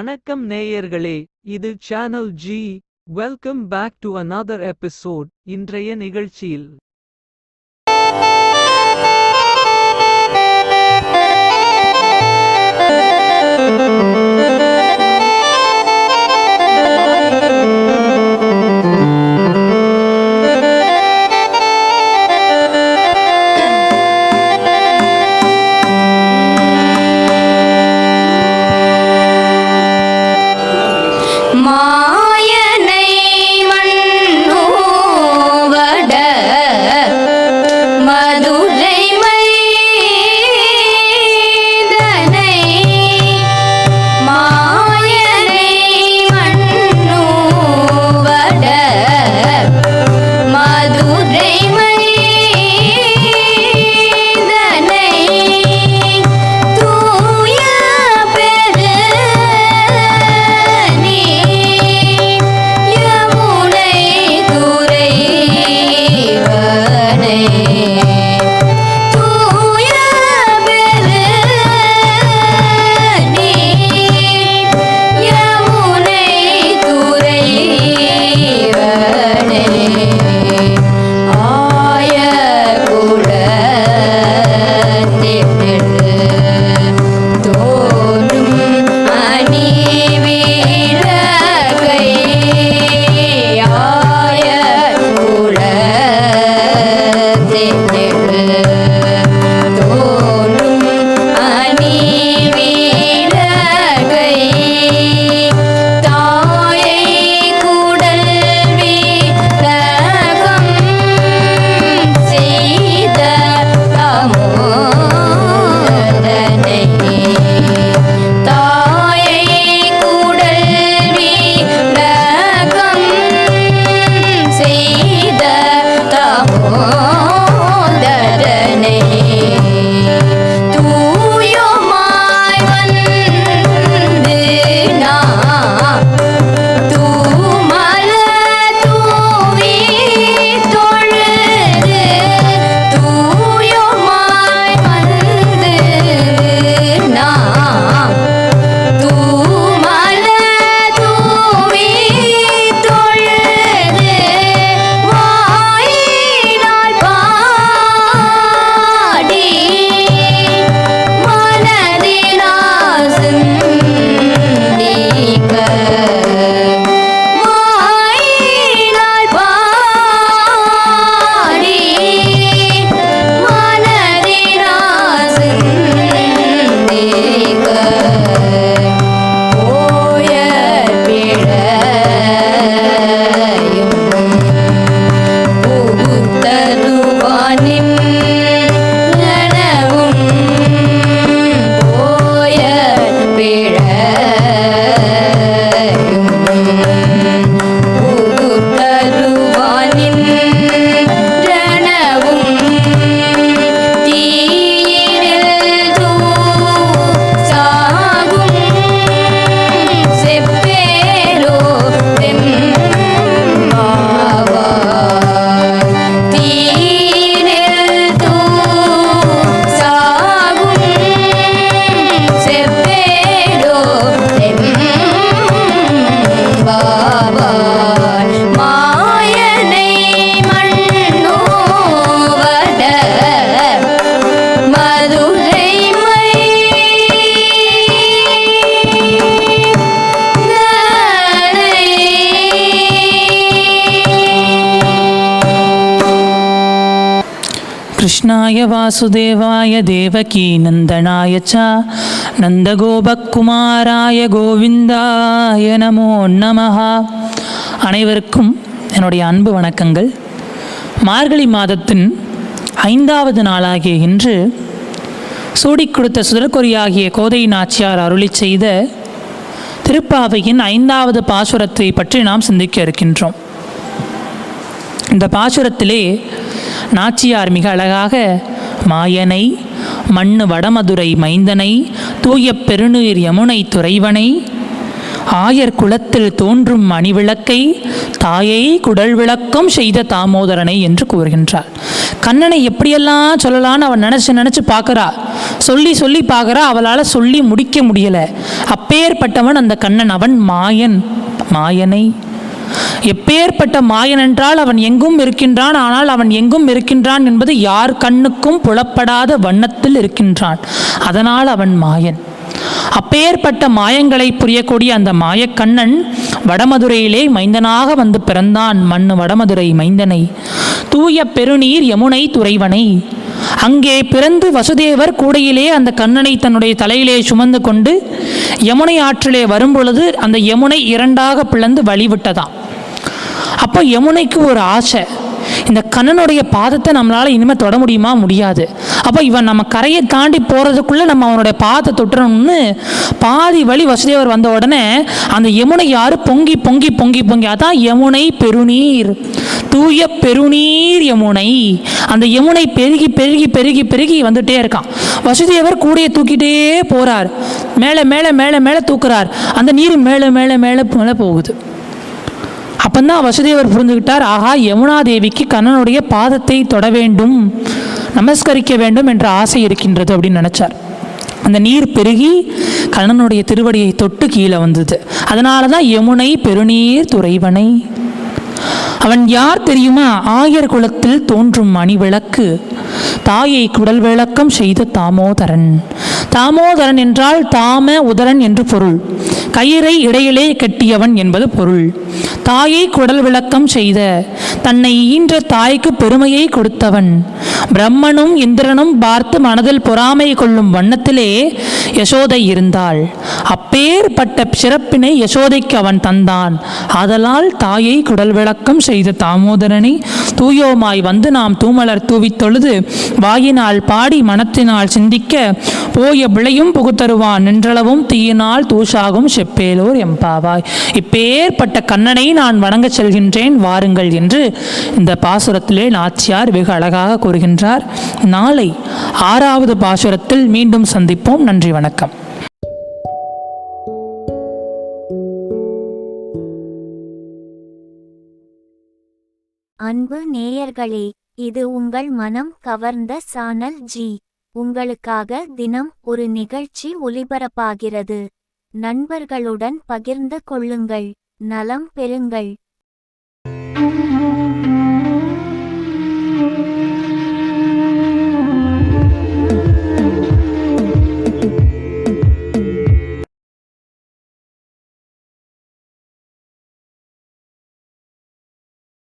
வணக்கம் நேயர்களே இது channel G welcome back to another episode இன்றைய நிகழ்ச்சியில். மாயனை कृष्णाय वासुदेवाय देवकी नन्दनाय च நந்தகோபக்குமாராய கோவிந்தாய நமோ நமஹ அனைவருக்கும் என்னுடைய அன்பு வணக்கங்கள் மார்கழி மாதத்தின் ஐந்தாவது நாளாகிய இன்று சூடிக் கொடுத்த சுடற்கொரியாகிய கோதை நாச்சியார் அருளிச் செய்த திருப்பாவையின் ஐந்தாவது பாசுரத்தை பற்றி நாம் சிந்திக்க இருக்கின்றோம் இந்த பாசுரத்திலே நாச்சியார் மிக அழகாக மாயனை மண்ணு வடமதுரை மைந்தனை தூய பெருநீர் யமுனை துறைவனை ஆயர் குலத்தில் தோன்றும் மணிவிளக்கை தாயை குடல் விளக்கம் செய்த தாமோதரனை என்று கூறுகின்றார். கண்ணனை எப்படியெல்லாம் சொல்லலான்னு அவன் நினச்சி நினச்சி பார்க்குறா. சொல்லி சொல்லி பார்க்குறா அவளால் சொல்லி முடிக்க முடியலை. அப்பேற்பட்டவன் அந்த கண்ணன் அவன் மாயன். மாயனை எப்பேற்பட்ட மாயன் என்றால் அவன் எங்கும் இருக்கின்றான் ஆனால் அவன் எங்கும் இருக்கின்றான் என்பது யார் கண்ணுக்கும் புலப்படாத வண்ணத்தில் இருக்கின்றான். அதனால் அவன் மாயன். அப்பேற்பட்ட மாயங்களை புரியக்கூடிய அந்த மாயக்கண்ணன் வடமதுரையிலே மைந்தனாக வந்து பிறந்தான். மண்ணு வடமதுரை மைந்தனை. தூய பெருநீர் யமுனை துறைவனை. அங்கே பிறந்து வசுதேவர் கூடையிலே அந்த கண்ணனை தன்னுடைய தலையிலே சுமந்து கொண்டு யமுனை ஆற்றிலே வரும்பொழுது அந்த யமுனை இரண்டாக பிளந்து வழிவிட்டதாம். அப்போ யமுனைக்கு ஒரு ஆசை. இந்த கண்ணனுடைய பாதத்தை நம்மளால் இனிமேல் தொட முடியுமா? முடியாது. அப்போ இவன் நம்ம கரையை தாண்டி போகிறதுக்குள்ளே நம்ம அவனுடைய பாதத்தை தொட்டணும்னு பாதி வழி வசுதேவர் வந்த உடனே அந்த யமுனை யார்? பொங்கி பொங்கி பொங்கி பொங்கி. அதான் யமுனை பெருநீர். தூய பெருநீர் யமுனை. அந்த யமுனை பெருகி பெருகி பெருகி பெருகி வந்துட்டே இருக்கான். வசுதேவர் கூடையை தூக்கிட்டே போகிறார் மேலே மேலே மேலே மேலே தூக்குறார். அந்த நீர் மேலே மேலே மேலே மேலே போகுது. அப்பந்தான் வசுதேவர் புரிந்துகிட்டார். ஆகா யமுனா தேவிக்கு கண்ணனுடைய பாதத்தை தொட வேண்டும் நமஸ்கரிக்க வேண்டும் என்ற ஆசை இருக்கின்றது அப்படின்னு நினச்சார். அந்த நீர் பெருகி கண்ணனுடைய திருவடியை தொட்டு கீழே வந்தது. அதனால தான் யமுனை பெருநீர் துறைவனை. அவன் யார் தெரியுமா? ஆயர் குலத்தில் தோன்றும் மணிவிளக்கு தாயை குடல் விளக்கம் செய்த தாமோதரன். தாமோதரன் என்றால் தாம உதரன் என்று பொருள். கயிறை இடையிலே கட்டியவன் என்பது பொருள். தாயை குடல் விளக்கம் செய்த தன்னை ஈன்ற தாய்க்கு பெருமையை கொடுத்தவன். பிரம்மனும் இந்திரனும் பார்த்து மனதில் பொறாமை கொள்ளும் வண்ணத்திலே யசோதை இருந்தாள். அப்பேற்பட்ட சிறப்பினை யசோதைக்கு அவன் தந்தான். ஆதலால் தாயை குடல் விளக்கம் செய்த தாமோதரனை தூயோமாய் வந்து நாம் தூமலர் தூவித்தொழுது வாயினால் பாடி மனத்தினால் சிந்திக்க போய விளையும் புகுத்தருவான். நின்றளவும் தீயினால் தூஷாகும் செப்பேலோர் எம்பாவாய். இப்பேற்பட்ட கண்ணனை நான் வணங்கச் செல்கின்றேன் வாருங்கள் என்று இந்த பாசுரத்திலே நாச்சியார் வெகு அழகாக கூறுகின்றார். நாளை ஆறாவது பாசுரத்தில் மீண்டும் சந்திப்போம். நன்றி வணக்கம். அன்பு நேயர்களே இது உங்கள் மனம் கவர்ந்த சானல் ஜி. உங்களுக்காக தினம் ஒரு நிகழ்ச்சி ஒலிபரப்பாகிறது நண்பர்களுடன் பகிர்ந்து கொள்ளுங்கள். நலம் பெறுங்கள்.